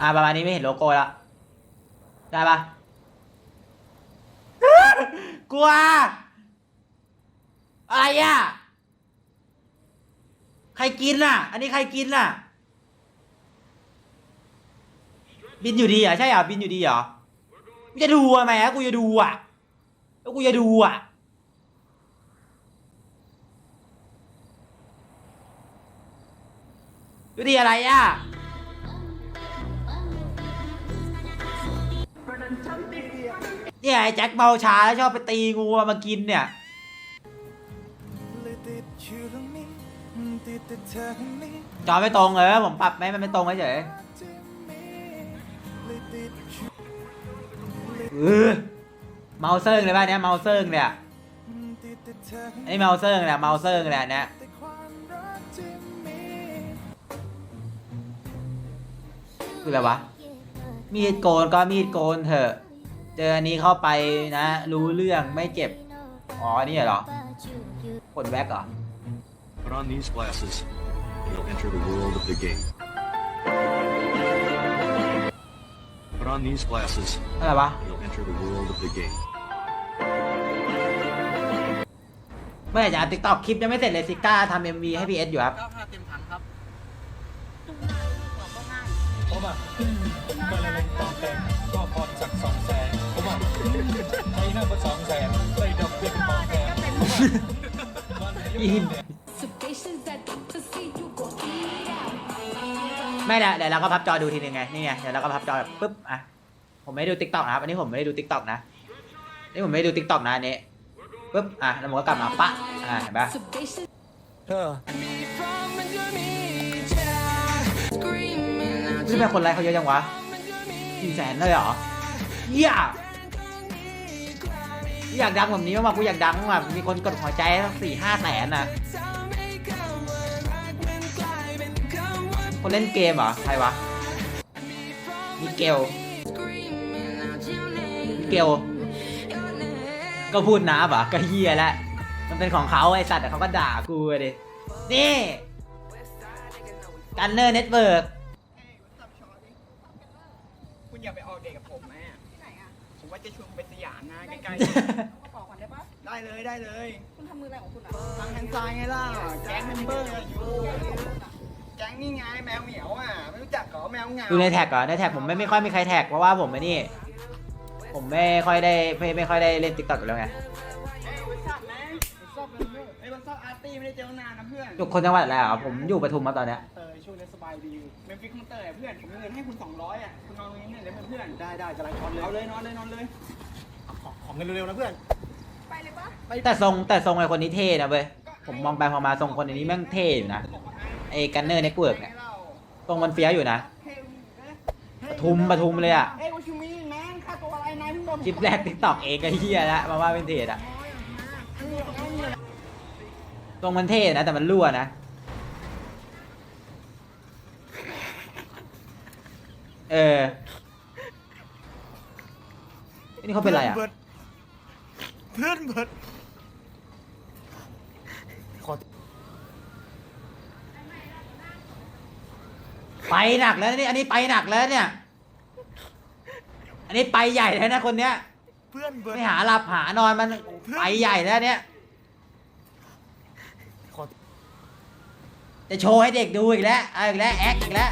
อ่าประมาณนี้ไม่เห็นโลโก้แล้วได้ปะกลัว อะไรอะ ใครกินน่ะ อันนี้ใครกินน่ะ บินอยู่ดีเหรอใช่เหรอบินอยู่ดีเหรอกูจะดูอะแหมกูจะดูอะแล้วกูจะดูอะดูดีอะไรอะ เนี่ยไอ้แจ็คเมาชาแล้วชอบไปตีงูมากินเนี่ย เลยติดอยู่ตรงนี้ติดแต่เธอคนนี้จอไม่ตรงเออผมปรับไหมมันไม่ตรงเฉยที่มีเลยติดอยู่เออเมาเซิร์งเลยป่ะเนี่ยเมาเซิร์งเนี่ยติดแต่เธอคนไอ้นี้เมาเซิร์งเนี่ยเมาเซิร์งเนี่ยเนี่ยแต่ความรักที่มี คืออะไรวะ มีดโกนก็มีดโกนเถอะ เจออันนี้เข้าไปนะ รู้เรื่องไม่เจ็บ อ๋อ นี่เหรอขนแว็กเหรอ Put on these glasses. You'll enter the world of the game. Put on these glasses. อะไรวะ You'll enter the world of the game. เมื่อไหร่จะอัดติ๊กต็อกคลิปยังไม่เสร็จเลยซิก้าทำเอ็มวีให้พีเอสอยู่ครับ เก้าห้าเต็มถังครับ ผมอะมาเล่นกองแกงก็พรจากสองแสนผมอะใช้หน้ามาสองแสนได้ดอกเบี้ยเป็นกองแกงผมอะมันอายุเนี่ยไม่ละเดี๋ยวเราก็พับจอดูทีนึงไงนี่ไงเดี๋ยวเราก็พับจอแบบปุ๊บอะผมไม่ได้ดูติ๊กต็อกนะครับอันนี้ผมไม่ได้ดูติ๊กต็อกนะนี่ผมไม่ได้ดูติ๊กต็อกนะอันนี้ปุ๊บอะแล้วผมก็กลับมาปะอะเห็นปะเออ นี่เป็นคนไลค์เขาเยอะจังวะกี่แสนเลยเหรอเหี้ยอยากดังแบบนี้มากๆกูอยากดังมากๆมีคนกดหัวใจสักสี่ห้าแสนน่ะ คนเล่นเกมเหรอ ใครวะมิเกลมิเกล ก็พูดน้าปะก็เฮียแล้วมันเป็นของเขาไอสัตว์แต่เขาก็ด่ากูอะดินี่ กันเนอร์เน็ตเวิร์ก คุณอย่าไปออกเดทกับผมแม่ที่ไหนอะผมว่าจะชวนคุณไปสยามนะใกล้มาขอก่อนได้ปะๆ ได้เลยได้เลยคุณทำมืออะไรของคุณอะทางแฮนด์ไซน์ไงล่ะ แก๊งเมมเบอร์อะอยู่ แก๊งนี่ไงแมวเหมียวอะ ไม่รู้จักเหรอแมวเหงาดูในแท็กเหรอในแท็กผมไม่ไม่ค่อยมีใครแท็กเพราะว่าผมไม่นี่ ผมไม่ค่อยได้ไม่ไม่ค่อยได้เล่นติ๊กต็อกอยู่แล้วไง วันซับเลยเอ้ยวันซับอาร์ตี้ไม่ได้เจอกันนานนะเพื่อนอยู่คนจังหวัดอะไรอะผมอยู่ปทุมมาตอนเนี้ยเตยช่วงนี้สบายดีเมมฟิกคอนเตอร์อะเพื่อนผมมีเงินให้คุณ200อะคุณนอนตรงนี้เนี่ยเลยเพื่อนๆได้ได้จะไล่นอนเลยเอาเลยนอนเลยนอนเลยของเงินเร็วๆนะเพื่อนไปเลยปะแต่ทรงแต่ทรงไอ้คนนี้เท่นะเว้ยผมมองไปพอมาทรงคนนี้แม่งเท่อยู่นะไอ้กันเนอร์เน็ตเวิร์กเนี่ยทรงมันเฟี้ยวอยู่นะปทุมปทุมเลยอะเอ้ย what you mean man ค่าตัวอะไรนายเพิ่งโดนคลิปแรกติ๊กต็อกเองก็เฮียแล้วมาว่าเป็นเทจอะ ทรงมันเท่นะ แต่มันรั่วนะ เออนี่เขาเป็นอะไรอะเพื่อนเบิร์ดขอไปหนักแล้วนี่อันนี้ไปหนักแล้วเนี่ย อันนี้ไปใหญ่แล้วนะคนเนี้ย เพื่อนเบิร์ดไม่หาหลับหานอนมันไปใหญ่แล้วเนี่ย ขอ จะโชว์ให้เด็กดูอีกแล้วเอาอีกแล้วแอคอีกแล้ว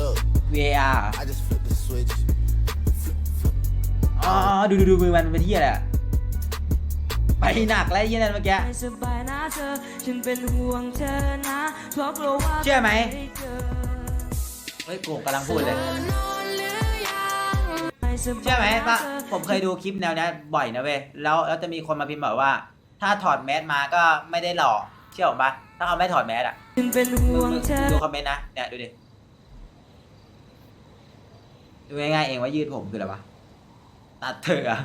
Look, VAR I just flipped the switch. Flip, flip. อ๋อดูดูดูมือมันเป็นที่อะไรอะไปหนักแล้วไอ้ยี่นั่นเมื่อกี้ ไม่สบายนะเธอ ฉันเป็นห่วงเธอนะ เพราะกลัวว่าเชื่อไหมด้เจอเฮ้ยกูกำลังพูดเลย ไม่สบายเชื่อไหมนะว่าเธอผมเคยดูคลิปแนวเนี้ยบ่อยนะเว้ยแล้วแล้วจะมีคนมาพิมพ์บอกว่า ถ้าถอดแมสมาก็ไม่ได้หล่อเชื่อผมปะถ้าเขาไม่ถอดแมสอะฉันเป็นมึห่งวงมึงเธอดูคอมเมนต์นะเนี่ยดูดิดูง่ายๆเองว่ายืดผมคืออะไรวะตัดเถอะ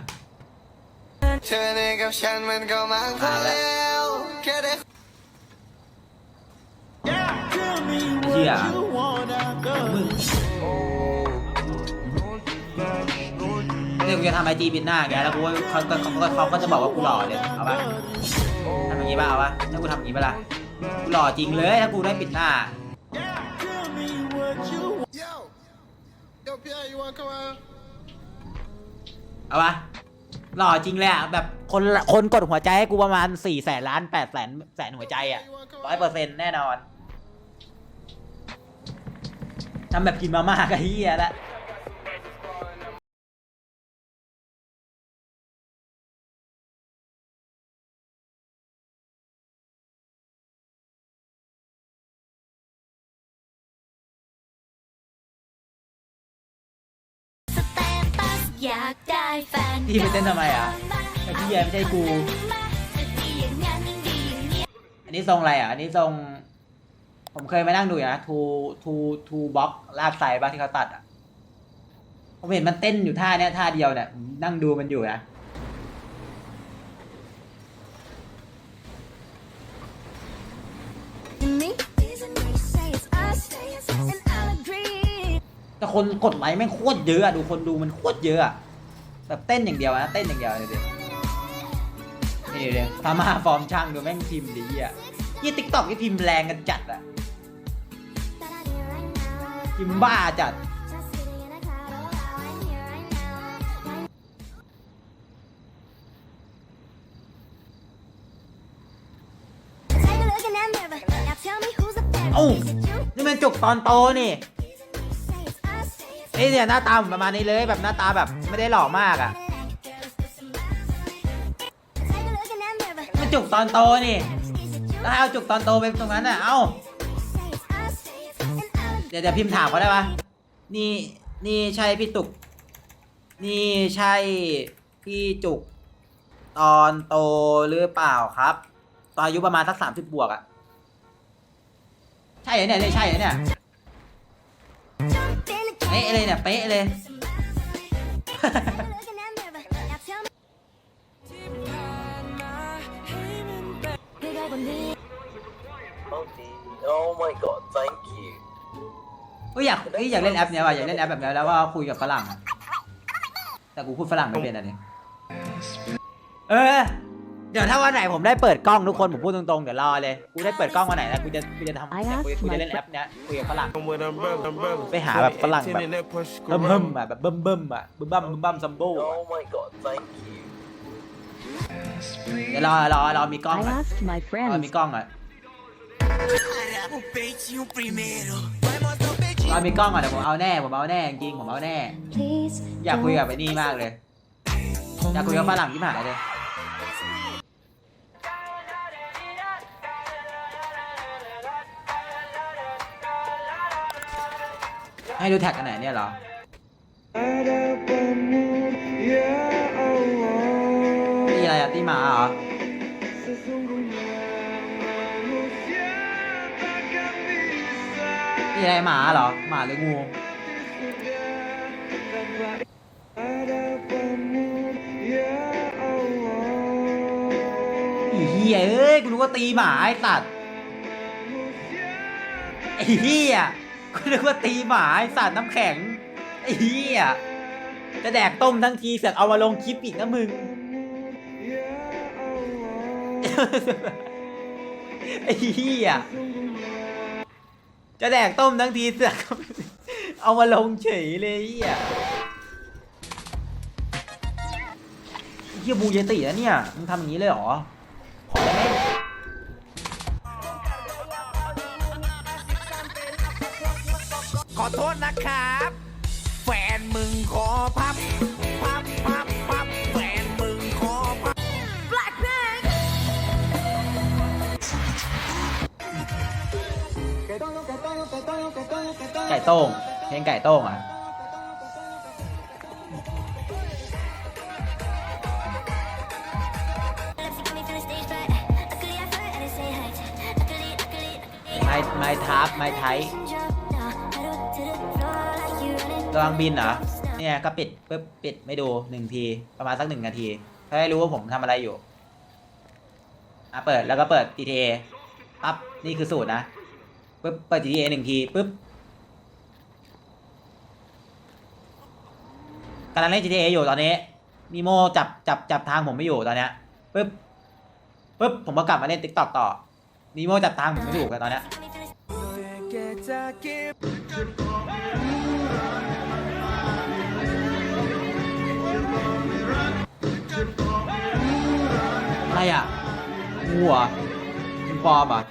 เธอเนี่ยกับฉันมันก็มากพอแล้วแค่ได้เชื่อเนี่ยกูจะทำไอจีปิดหน้าอย่างเงี้ยแล้วกูว่าเขาเขาเขาเขาก็จะบอกว่ากูหล่อเนี่ยเอาปะทำอย่างงี้ป่ะเอาปะถ้ากูทำอย่างงี้ป่ะล่ะหล่อจริงเลยถ้ากูได้ปิดหน้า เอาปะหล่อจริงเลยอะแบบคนคนกดหัวใจให้กูประมาณสี่แสนล้านแปดแสนแสนหัวใจอะร้อยเปอร์เซ็นต์แน่นอนทำแบบกินมาม่ากับเฮียละ พี่ไปเต้นทำไมอะไอ้พี่แยไม่ใช่กู อันนี้ทรงอะไรอะ อันนี้ทรง ผมเคยมานั่งดูอยู่นะทูทูทูบ็อกลากไซบ้างที่เขาตัดอะ ผมเห็นมันเต้นอยู่ท่าเนี้ยท่าเดียวเนี่ยผมนั่งดูมันอยู่นะแต่คนกดไลค์แม่งโคตรเยอะอะดูคนดูมันโคตรเยอะอะ แบบเต้นอย่างเดียวนะเต้นอย่างเดียวเลยดินี่เลยทำมาฟอร์มช่างดูแม่งพิมพ์ดีอะยี่ติ๊กต็อกนี่พิมพ์แรงกันจัดอะพิมพ์บ้าจัดเอ้านี่มันจุกตอนโตนี่ เอ้ยเนี่ยหน้าตาผมประมาณนี้เลยแบบหน้าตาแบบไม่ได้หล่อมากอะมันจุกตอนโตนี่แล้วให้เอาจุกตอนโตไปตรงนั้นอะเอ้าเดี๋ยวเดี๋ยวพิมพ์ถามเขาได้ปะนี่นี่ใช่พี่ตุก นี่ใช่พี่จุก ตอนโตหรือเปล่าครับ ตอนอายุประมาณสักสามสิบบวกอะใช่เหรอเนี่ยเนี่ยใช่เหรอเนี่ย เป๊ะเลยเนี่ยเป๊ะเลย Oh my god thank you เอ้ยอยากเอ้ยอยากเล่นแอปเนี้ยว่ะอยากเล่นแอปแบบเนี้ยแล้วว่าคุยกับฝรั่งอะแต่กูพูดฝรั่งไม่เป็นอันนี้เออ เดี๋ยวถ้าวันไหนผมได้เปิดกล้องทุกคนผมพูดตรงๆเดี๋ยวรอเลยกูได้เปิดกล้องวันไหนแล้วกูจะกูจะทำเนี่ยกูกูจะเล่นแอปเนี้ยคุยกับฝรั่ง with them brothers, them brothers. ไปหาแบบฝรั่งแบบ18 in that push เบิ่มเบิ่มอะแบบเบิ่มเบิ่มอะบึ้มบัมบึ้มบัมซัมโบ้อะ Oh my god thank you เดี๋ยวรอรอรอมีกล้อง I อะ asked my รอ friends มีกล้องอะรอมีกล้องอะเดี๋ยวผมเอาแน่ผมเอาแน่จริงๆผมเอาแน่อยากคุยกับไอ้นี่มากเลย อยากคุยกับฝรั่งที่หายเลย ให้ดูแท็กกันไหนเนี่ยเหรอ นี่อะไรอะตีหมาเหรอ นี่อะไรหมาเหรอ หมาหรืองูไอ้เหี้ยเอ้ย กูนึกว่าตีหมาไอ้สัตว์ไอ้เหี้ย นึกว่าตีหมาไอ้สัตว์น้ำแข็งไอ้เหี้ยจะแดกต้มทั้งทีเสือกเอามาลงคลิปอีกนะมึง ไอ้เหี้ยจะแดกต้มทั้งทีเสือกเอามาลงเฉยเลยอ้เหี้ยไอเหี้ยบูเยตินะเนี่ย มึงทำอย่างนี้เลยเหรอ นะครับ แฟนมึงขอพับ พับ พับ พับ แฟนมึงขอพับไก่โต้งเพลงไก่โต้งอะ ไม้ไม้ทับไม้ไทย ระวังบินเหรอเนี่ยก็ปิดปุ๊บปิดไม่ดูหนึ่งทีประมาณสักหนึ่งนาทีเพื่อให้รู้ว่าผมทำอะไรอยู่อะเปิดแล้วก็เปิด GTA ปั๊บนี่คือสูตรนะปุ๊บเปิด GTA หนึ่งทีปุ๊บกำลังเล่น GTA อยู่ตอนนี้นีโมจับจับจับทางผมไม่อยู่ตอนเนี้ยปุ๊บปุ๊บผมก็กลับมาเล่น TikTok ต่อนีโมจับทางผมไม่ถูกอะตอนเนี้ย รอะงูเหรอะงูปลอมอะ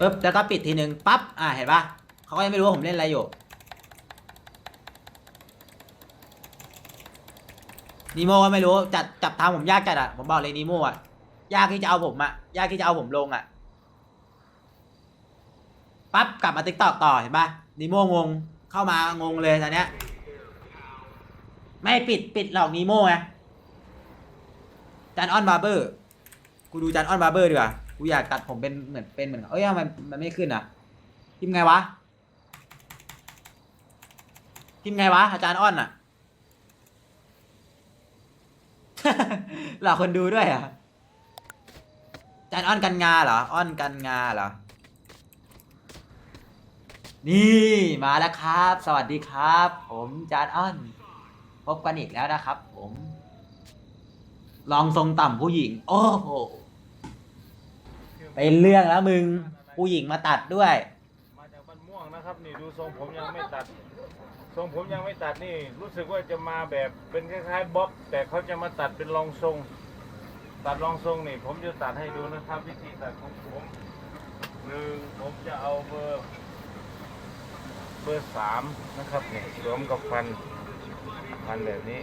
ปึ๊บแล้วก็ปิดทีนึงปั๊บอ่าเห็นปะเขาก็ยังไม่รู้ว่าผมเล่นอะไรอยู่นีโมก็ไม่รู้จัดจับทางผมยากจัดอะผมบอกเลยนีโมอะยากที่จะเอาผมอะยากที่จะเอาผมลงอะ ปั๊บกลับมาติ๊กตอกต่อเห็นปะนีโมงงเข้ามางงเลยตอนเนี้ยไม่ปิดปิดหลอกนีโมไงจันออนบาร์เบอร์กูดูจันออนบาร์เบอร์ดีกว่ากูอยากตัดผมเป็นเหมือนเป็นเหมือนเอ้ยทำไมมันไม่ขึ้นอะพิมไงวะพิมไงวะอาจารย์อ้อนอะหลอกคนดูด้วยเหรอะจานอ้อนกันงาเหรออ้อนกันงาเหรอ นี่มาแล้วครับ สวัสดีครับ ผมจานอ้อน พบกันอีกแล้วนะครับ ผม ลองทรงต่ำผู้หญิง โอ้โหเป็นเรื่องแล้วมึง ผู้หญิงมาตัดด้วย มาจากบ้านม่วงนะครับ นี่ดูทรงผมยังไม่ตัด ทรงผมยังไม่ตัดนี่ รู้สึกว่าจะมาแบบเป็นคล้ายๆบ๊อบ แต่เขาจะมาตัดเป็นรองทรง ตัดรองทรงนี่ ผมจะตัดให้ดูนะครับ วิธีตัดของผมหนึ่งผมจะเอาเบอร์ เบอร์สามนะครับเนี่ยสวมกับฟันฟันแบบนี้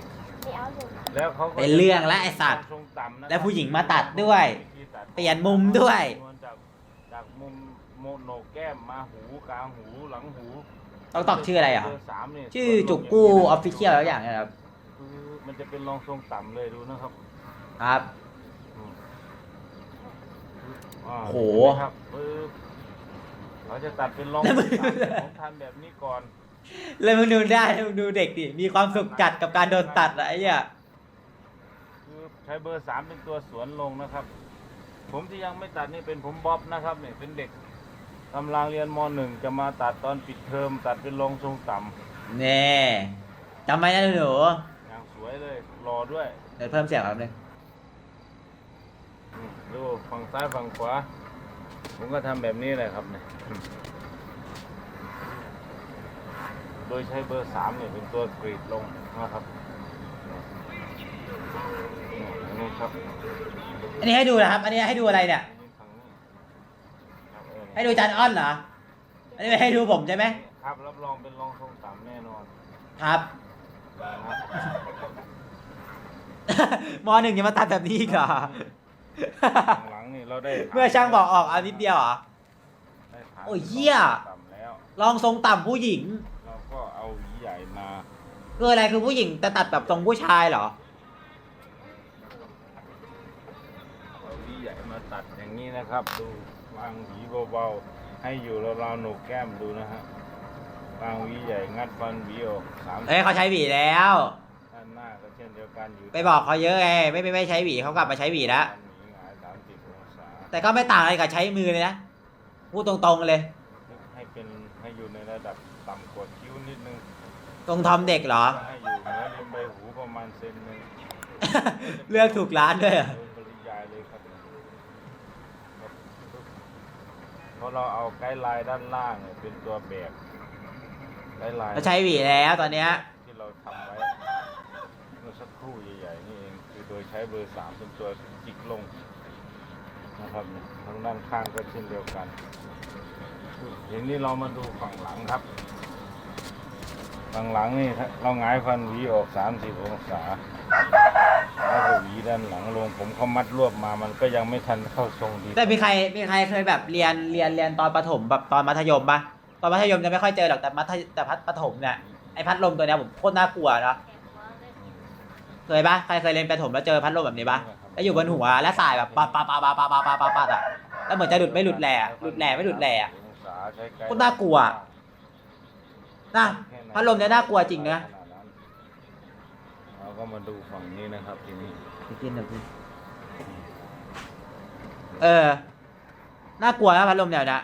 แล้วเขาก็เป็นเรื่องแล้วไอ้สัตว์ ทรงต่ำนะครับแล้วผู้หญิงมาตัดด้วยวิธีตัดเปลี่ยนมุมด้วย จากจากมุมโมโนแก้มมาหูกลางหูหลังหูต้องตอบชื่ออะไรอะเบอร์สามเนี่ยชื่อจุกกู้ออฟฟิเชียลแล้วอย่างเงี้ยครับคือมันจะเป็นรองทรงต่ำเลยดูนะครับครับอืมอ่าโห เห็นไหมครับปึ๊บ เขาจะตัดเป็นรองทรงต่ำผมทำแบบนี้ก่อนเลยมึงดูได้มึงดูเด็กดิมีความสุขจัดกับการโดนตัดอะไอ้เหี้ยคือใช้เบอร์สามเป็นตัวสวนลงนะครับ ผมที่ยังไม่ตัดนี่เป็นผมบ๊อบนะครับเนี่ยเป็นเด็กกำลังเรียนมหนึ่งจะมาตัดตอนปิดเทอมตัดเป็นรองทรงต่ำแน่จำไว้นะหนูอย่างสวยเลยรอด้วยเดี๋ยวเพิ่มเสียงครับนึงอืมดูฝั่งซ้ายฝั่งขวา ผมก็ทำแบบนี้แหละครับเนี่ยอืมโดยใช้เบอร์สามเนี่ยเป็นตัวกรีดลงนะครับเนี่ยอันนี้ครับอันนี้ให้ดูนะครับ อันนี้ให้ดูอะไรเนี่ยอันนี้ฝั่งนี้ครับเออให้ดูจานอ้อนเหรอ อันนี้ไม่ให้ดูผมใช่ไหมครับ รับรองเป็นรองทรงต่ำแน่นอนครับนะครับมหนึ่งยังมาตัดแบบนี้อีกเหรอหลังๆนี่ เราได้เมื่อช่างบอกออกเอานิดเดียวเหรอ ได้ฐานโอ้ยเหี้ย ต่ำแล้ว ลองทรงต่ำผู้หญิงเราก็เอาหวีใหญ่มาคืออะไรคือผู้หญิงแต่ตัดแบบทรงผู้ชายเหรอ เอาหวีใหญ่มาตัดอย่างนี้นะครับ ดูวางหวีเบาๆให้อยู่ราวๆโหนกแก้มดูนะฮะวางหวีใหญ่งัดฟันหวีออกสามเอ้ยเขาใช้หวีแล้ว ด้านหน้าก็เช่นเดียวกันอยู่ไปบอกเขาเยอะไงไม่ไม่ไม่ใช้หวีเขากลับมาใช้หวีแล้วหวีหงายสามสิบองศา แต่ก็ไม่ต่างอะไรกับใช้มือเลยนะ พูดตรงๆเลย ให้เป็นให้อยู่ในระดับต่ำกว่าคิ้วนิดนึงตรงทอมเด็กเหรอ ให้อยู่เหนือริมใบหูประมาณเซนหนึ่งเลือกถูกร้านด้วยเหรอ โดยปริยายเลยครับเพราะเราเอาไกด์ไลน์ด้านล่างเนี่ยเป็นตัวแบบไกด์ไลน์เขาใช้หวีแล้วตอนเนี้ย ที่เราทำไว้เมื่อสักครู่ใหญ่ๆนี่เองคือโดยใช้เบอร์สามเป็นตัวจิกลง นะครับเนี่ยทางด้านข้างก็เช่นเดียวกันทีนี้เรามาดูฝั่งหลังครับ ฝั่งหลังนี่เราหงายฟันหวีออก 30 องศาแล้วก็หวีด้านหลังลงผมเขามัดรวบมามันก็ยังไม่ทันเข้าทรงดีแต่มีใครมีใครเคยแบบเรียนเรียนเรียนตอนประถมแบบตอนมัธยมปะตอนมัธยมจะไม่ค่อยเจอหรอกแต่มัธแต่พัดประถมเนี่ยไอพัดลมตัวเนี้ยผมโคตรน่ากลัวเนาะเคยปะใครเคยเรียนประถมแล้วเจอพัดลมแบบนี้ปะ แล้วอยู่บนหัวแล้วสายแบบปาปาปาปาปาปาปาปาปาอะแล้วเหมือนจะหลุดไม่หลุดแหล่หลุดแหล่ไม่หลุดแหล่อะองศาใช้ไกด์โคตรน่ากลัวนะพัดลมเนี่ยน่ากลัวจริงนะเราก็มาดูฝั่งนี้นะครับทีนี้พี่กินหน่อยพี่เออ น่ากลัวนะพัดลมแนวเนี้ย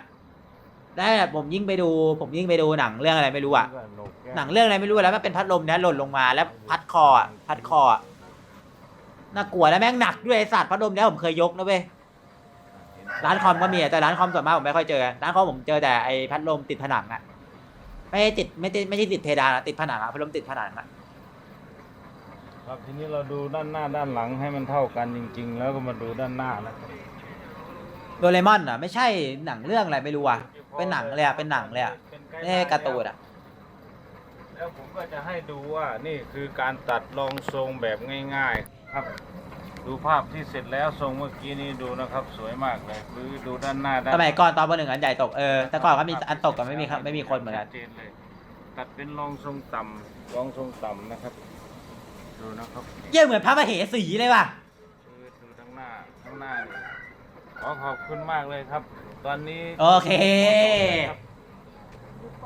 ได้แบบผมยิ่งไปดู ผมยิ่งไปดูหนังเรื่องอะไรไม่รู้อะก็หนกแก้มหนังเรื่องอะไรไม่รู้แล้วมันเป็นพัดลมนะหล่นลงมาแล้วพัดคออะพัดคออะ น่ากลัวแล้วแม่งหนักด้วยไอ้สัตว์พัดลมเนี้ยผมเคยยกนะเว้ยร้านคอมก็มีอะแต่ร้านคอมส่วนมากผมไม่ค่อยเจอ ร้านคอมผมเจอแต่ไอ้พัดลมติดผนังอะไม่ได้ติดไม่ติดไม่ใช่ติดเพดานอะติดผนังอะพัดลมติดผนังอะครับทีนี้เราดูด้านหน้าด้านหลังให้มันเท่ากันจริง ๆ แล้วก็มาดูด้านหน้านะครับโดเรมอนอะไม่ใช่หนังเรื่องอะไรไม่รู้อะเป็นหนังเลยอะเป็นหนังเลยอะไม่ใช่การ์ตูนอะแล้วผมก็จะให้ดูว่านี่คือการตัดรองทรงแบบง่าย ๆ ครับ ดูภาพที่เสร็จแล้วทรงเมื่อกี้นี้ดูนะครับ สวยมากเลยหรือดูด้านหน้าด้านสมัยก่อนตอนปหนึ่งอันใหญ่ตกเออแต่ก่อนก็มีอันตกกับไม่มีครับไม่มีคนเหมือนกันชัดเจนเลยตัดเป็นรองทรงต่ำรองทรงต่ำนะครับ ดูนะครับเยี่ยเหมือนพระมเหสีเลยว่ะ คือดูทั้งหน้าทั้งหน้านี่ขอขอบคุณมากเลยครับ ตอนนี้โอเค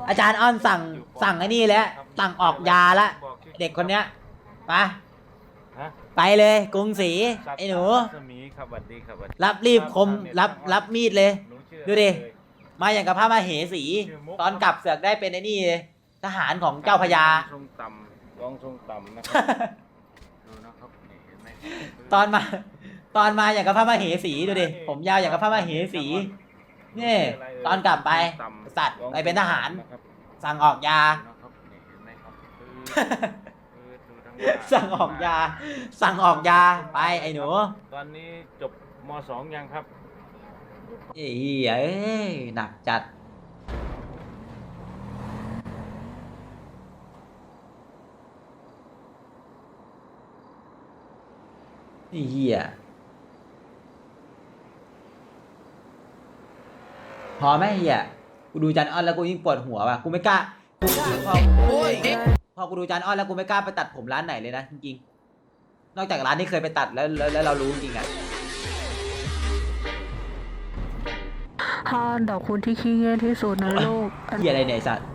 อาจารย์อ้อนสั่งสั่งไอ้นี่แล้วสั่งออกยาละ เด็กคนเนี้ยไปฮะ ไปเลยกรุงศรีสัตว์ไอ้หนู รัศมีครับสวัสดีครับสวัสดีรับรีบคมรับรับมีดเลย หนูชื่อดูดิ อะไรเลยมาอย่างกับพระมเหสีตอนกลับเสือกได้เป็นไอ้นี่เลยทหารของเจ้าพญารองทรงต่ำรองทรงต่ำนะครับ ดูนะครับนี่เห็นไหมตอนมา ตอนมาอย่างกับพระมเหสีดูดิ ผมยาวอย่างกับพระมเหสี นี่ ตอนกลับไปสัตว์ไปเป็นทหาร นะครับสั่งออกยา ดูนะครับนี่เห็นไหมครับ สั่งออกยา สั่งออกยาไปไอ้หนูตอนนี้จบมสองยังครับ เอ้ยเอ้ยหนักจัดไอ้เหี้ยพอไหมไอ้เหี้ยกูดูจันออนแล้วกูยิ่งปวดหัวว่ะกูไม่กล้ากูพอ พอกูดูจันออนแล้วกูไม่กล้าไปตัดผมร้านไหนเลยนะจริงๆ นอกจากร้านที่เคยไปตัดแล้วแล้วแล้วเรารู้จริงๆอะถ้าอันดับคนที่ขี้เงียจที่สุดในโลก เหี้ยอะไรเนี่ยไอ้สัตว์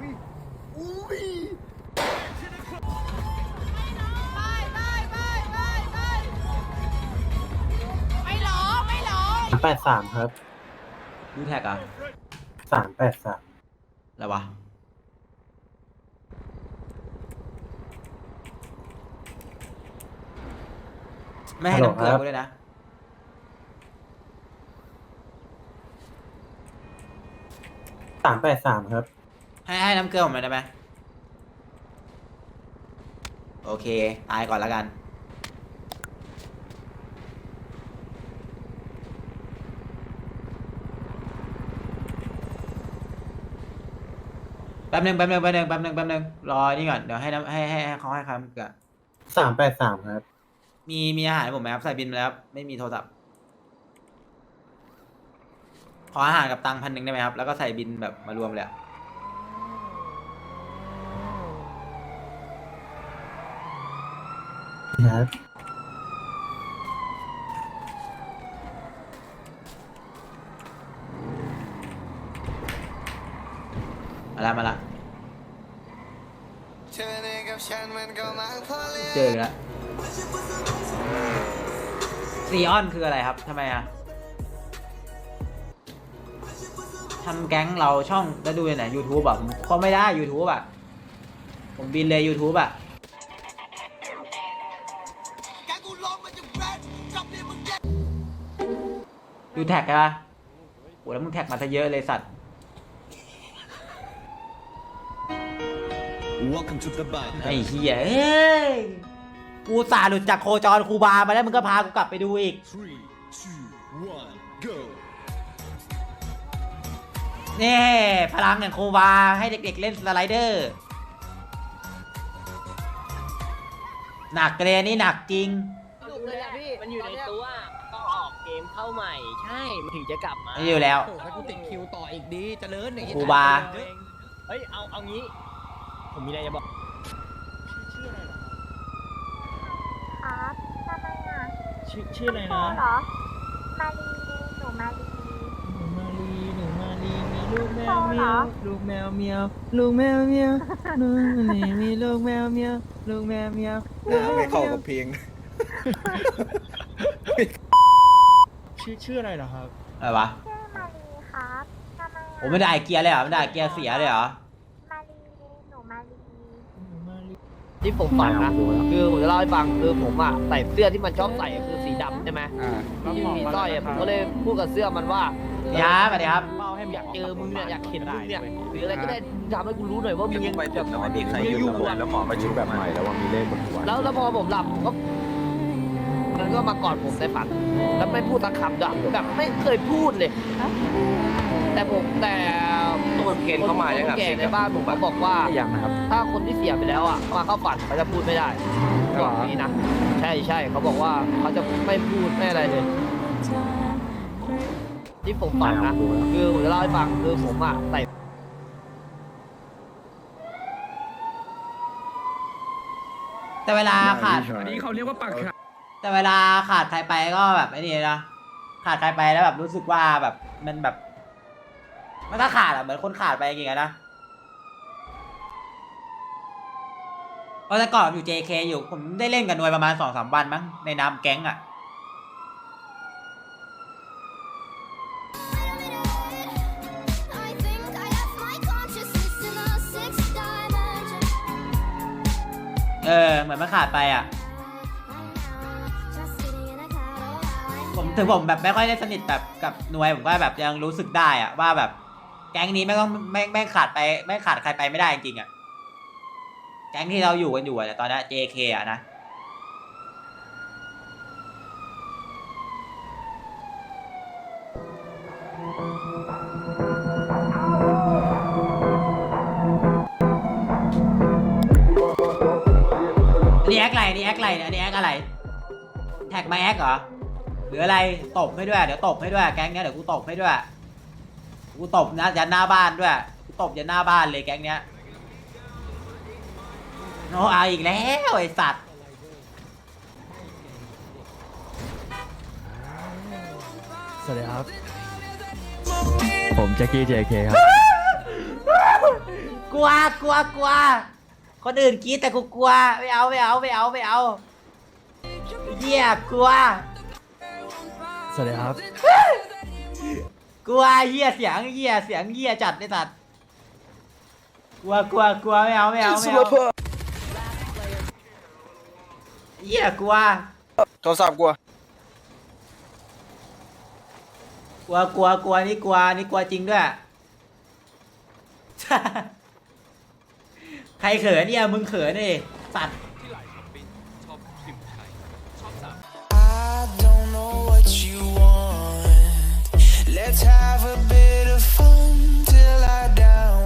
ไม่หรอไม่หรอแปดสามครับ ดูแท็กอะสามแปดสามอะไรวะ ไม่ให้น้ำเกลือกูด้วยนะ สามแปดสามครับ ให้ให้น้ำเกลือผมหน่อยได้ไหมโอเค ตายก่อนแล้วกัน แป๊บหนึงแป๊บหนึงแป๊บหนึงแป๊บหนึงแป๊บหนึงรอนี่ก่อน เดี๋ยวให้น้ำให้ให้ให้เขาให้คำเกลือสามแปดสามครับ มีมีอาหารให้ผมไหมครับใส่บินมาแล้วครับไม่มีโทรศัพท์ขออาหารกับตังค์พันหนึ่งได้ไหมครับ แล้วก็ใส่บินแบบมารวมเลยอะครับมาละมาละเธอเนี่ยกับฉันมันก็มาพอแล้วเจออีกแล้ว ซีออนคืออะไรครับทำไมอะทำแก๊งเราช่องแล้วดูในไหน YouTube อะผมก็ไม่ได้ YouTube อะ ผมบินเลย YouTube อะดูแท็กกันปะโหแล้วมึงแท็กมาซะเยอะเลยสัตว์ Welcome to the bar. ไอ้เหี้ยเอ้ย กูสาหลุดจากโคจรครูบามาแล้วมึงก็พากูกลับไปดูอีก Three, two, one, go. นี่พลังแห่งครูบาให้เด็กๆเล่นสไลเดอร์ หนักเลยอันนี่หนักจริงดุเลยอะพี่มันอยู่ในตัว ต้องออกเกมเข้าใหม่ ใช่ มันถึงจะกลับมาไม่อยู่แล้วถ้ากูติดคิวต่ออีกดีเจริญอย่างครูบา เฮ้ย เอา เอางี้ ผมมีอะไรจะบอก ครับทำไมอะ ชื่อชื่ออะไรโตนะเหรอ มาลีหนูมาลี หนูมาลีหนูมาลีมีลูกแมวโตเหเมีรยอวลูกแมวเมียวลูกแมวเมียวหนูนี่มีลูกแมวเมียวลูกแมวเมียวลูกแมวไม่เข้ามียวกับเพลง ชื่อชื่ออะไรเหรอครับ อะไรวะ ชื่อมาลีครับทำไมอะผมไม่ได้เกียร์เลยเหรอไม่ได้เกียร์เสียเลยเหรอ มารีหนูมารี ที่ผมฝันนะคือผมจะเล่าให้ฟังคือผมอะใส่เสื้อที่มันชอบใส่คือสีดำใช่ไหมที่มีสร้อยอะผมก็เลยพูดกับเสื้อมันว่าสวัสดีครับสวัสดีครับอยากเจอมึงเนี่ยอยากเห็นมึงเนี่ยหรืออะไรก็ได้ทำให้กูรู้หน่อยว่ามึงยังแบบมึงยังอยู่อะแล้วหมอมาชุบแบบใหม่แล้วว่ามีเลขบนหัวแล้วแล้วพอผมหลับผมก็มันก็มากอดผมในฝันแล้วไม่พูดสักคำด้วยแบบไม่เคยพูดเลย แต่ผมแต่ ตัวเกณฑ์เข้ามายังแก่ในบ้านผมมาบอกว่ายังนะครับ ถ้าคนที่เสียไปแล้วอะมาเข้าฝันเขาจะพูดไม่ได้บอกนี้นะ ใช่ใช่เขาบอกว่าเขาจะไม่พูดไม่อะไรเลยที่ผมฝันนะคือผมจะเล่าให้ฟังคือผมอะใส่แต่เวลาขาดอันนี้เขาเรียกว่าปากขาแต่เวลาขาดใครไปก็แบบไอ้นี่นะขาดใครไปแล้วแบบรู้สึกว่าแบบมันแบบ มันก็ขาดอะเหมือนคนขาดไปจริงๆอะนะเพราะแต่ก่อนอยู่ JK อยู่ผมได้เล่นกับหน่วยประมาณสองสามวันมั้งในนามแก๊งอะเออเหมือนมันขาดไปอะผมถึงผมแบบไม่ค่อยได้สนิทแบบกับหน่วยผมก็แบบยังรู้สึกได้อะว่าแบบ แก๊งนี้ไม่ต้องไม่ไม่ขาดไปไม่ขาดใครไปไม่ได้จริงๆอะแก๊งที่เราอยู่กันอยู่อะแต่ตอนนี้ JK อะนะอันนี้แอคอะไรอันนี้แอคอะไรเนี่ยอันนี้แอคอะไร แท็กมาแอคเหรอหรืออะไรตบให้ด้วยเดี๋ยวตบให้ด้วยแก๊งเนี้ยเดี๋ยวกูตบให้ด้วย กูตบนะยันหน้าบ้านด้วยกูตบยันหน้าบ้านเลยแก๊งเนี้ยโนเอาอีกแล้วไอสัตว์สวัสดีครับ ผมแจ็คกี้ JK ครับ กลัวกลัวกลัวคนอื่นกรีดแต่กูกลัวไม่เอาไม่เอาไม่เอาไม่เอาเหี้ยกลัวสวัสดีครับ กลัวเหี้ยเสียงเหี้ยเสียงเหี้ยจัดไอสัตว์กลัวกลัวกลัวไม่เอาไม่เอาไม่เอาเหี้ยกลัวโทรศัพท์กลัวกลัวกลัวกลัวนี่กลัวนี่กลัวจริงด้วย ใครเขินเนี่ยมึงเขินนี่สัตว์ Let's have a bit of fun till I down.